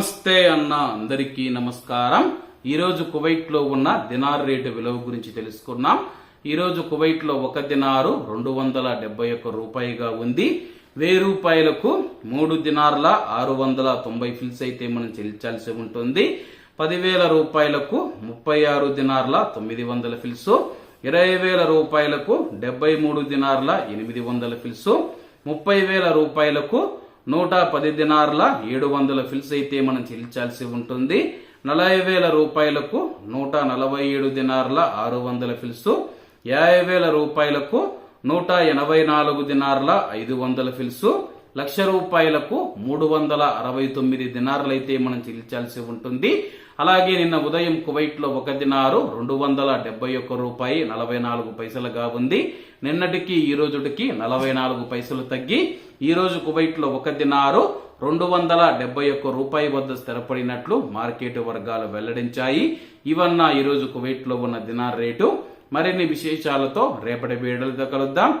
నమస్తే అన్న అందరికీ నమస్కారం. ఈరోజు కువైట్లో ఉన్న దినార్ రేటు విలువ గురించి తెలుసుకున్నాం. ఈరోజు కువైట్లో ఒక దినారు రెండు వందల డెబ్బై ఒక్క రూపాయిగా ఉంది. వెయ్యి రూపాయలకు మూడు దినార్ల ఆరు వందల తొంభై ఫిల్స్ అయితే మనం చెల్లించాల్సి ఉంటుంది. పదివేల రూపాయలకు ముప్పై ఆరు దినార్ల తొమ్మిది వందల ఫిల్స్. ఇరవై వేల రూపాయలకు డెబ్బై మూడు దినార్ల ఎనిమిది వందల ఫిల్స్. ముప్పై వేల రూపాయలకు నూట పది దినార్ల ఏడు వందల ఫిల్స్ అయితే మనం చెల్లించాల్సి ఉంటుంది. నలభై వేల రూపాయలకు నూట నలభై ఏడు దినార్ల ఆరు వందల ఫిల్స్. యాభై వేల రూపాయలకు నూట ఎనభై నాలుగు దినార్ల ఐదు వందల ఫిల్స్. లక్ష రూపాయలకు మూడు వందల అరవై తొమ్మిది దినారులైతే మనం చెల్లించాల్సి ఉంటుంది. అలాగే నిన్న ఉదయం కువైట్లో ఒక దినారు రెండు వందల డెబ్బై ఒక్క రూపాయి నలభై నాలుగు పైసలుగా ఉంది. నిన్నటికి ఈ రోజుటికి నలభై నాలుగు పైసలు తగ్గి ఈ రోజు కువైట్లో ఒక దినారు రెండు వందల డెబ్బై ఒక్క రూపాయి వద్ద స్థిరపడినట్లు మార్కెట్ వర్గాలు వెల్లడించాయి. ఇవన్న ఈ రోజు కువైట్లో ఉన్న దినార్ రేటు. మరిన్ని విశేషాలతో రేపటి వీడియోలతో కలుద్దాం.